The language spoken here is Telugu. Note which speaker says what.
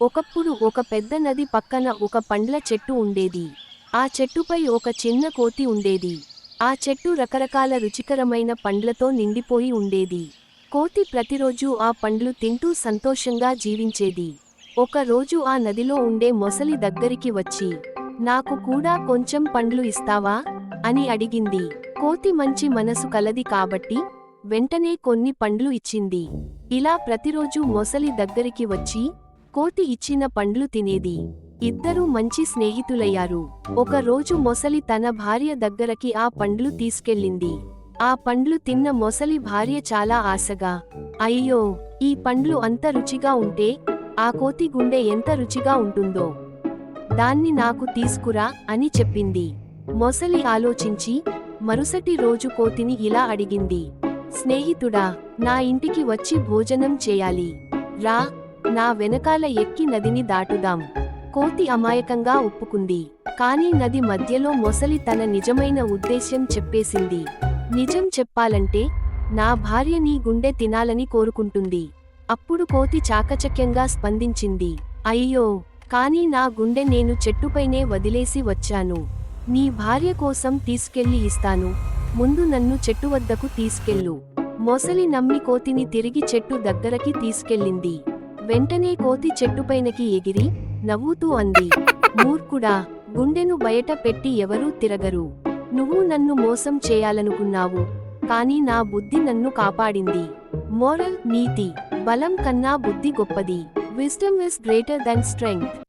Speaker 1: ఒకప్పుడు ఒక పెద్ద నది పక్కన ఒక పండ్ల చెట్టు ఉండేది. ఆ చెట్టుపై ఒక చిన్న కోతి ఉండేది. ఆ చెట్టు రకరకాల రుచికరమైన పండ్లతో నిండిపోయి ఉండేది. కోతి ప్రతిరోజూ ఆ పండ్లు తింటూ సంతోషంగా జీవించేది. ఒక రోజు ఆ నదిలో ఉండే మొసలి దగ్గరికి వచ్చి నాకు కూడా కొంచెం పండ్లు ఇస్తావా? అని అడిగింది. కోతి మంచి మనసు కలది కాబట్టి వెంటనే కొన్ని పండ్లు ఇచ్చింది. ఇలా ప్రతిరోజు మొసలి దగ్గరికి వచ్చి కోతి ఇచ్చిన పండ్లు తినేది. ఇద్దరూ మంచి స్నేహితులయ్యారు. ఒకరోజు మొసలి తన భార్య దగ్గరకి ఆ పండ్లు తీసుకెళ్ళింది. ఆ పండ్లు తిన్న మొసలి భార్య చాలా ఆశగా అయ్యో ఈ పండ్లు అంత రుచిగా ఉంటే ఆ కోతి గుండె ఎంత రుచిగా ఉంటుందో. దాన్ని నాకు తీసుకురా అని చెప్పింది. మొసలి ఆలోచించి మరుసటి రోజు కోతిని ఇలా అడిగింది. స్నేహితుడా నా ఇంటికి వచ్చి భోజనం చేయాలి. రా నా వెనకాల ఎక్కి నదిని దాటుదాం. కోతి అమాయకంగా ఒప్పుకుంది. కానీ నది మధ్యలో మొసలి తన నిజమైన ఉద్దేశ్యం చెప్పేసింది. నిజం చెప్పాలంటే నా భార్య నీ గుండె తినాలని కోరుకుంటుంది. అప్పుడు కోతి చాకచక్యంగా స్పందించింది. అయ్యో! కానీ నా గుండె నేను చెట్టుపైనే వదిలేసి వచ్చాను. నీ భార్య కోసం తీసుకెళ్ళి ఇస్తాను. ముందు నన్ను చెట్టు వద్దకు తీసుకెళ్ళు. మొసలి నమ్మి కోతిని తిరిగి చెట్టు దగ్గరకి తీసుకెళ్ళింది. వెంటనే కోతి చెట్టుపైనకి ఎగిరి నవ్వుతూ అంది. మూర్ఖుడా గుండెను బయట పెట్టి ఎవరూ తిరగరు. నువ్వు నన్ను మోసం చేయాలనుకున్నావు. కానీ నా బుద్ధి నన్ను కాపాడింది. మోరల్ నీతి బలం కన్నా బుద్ధి గొప్పది. Wisdom is greater than strength.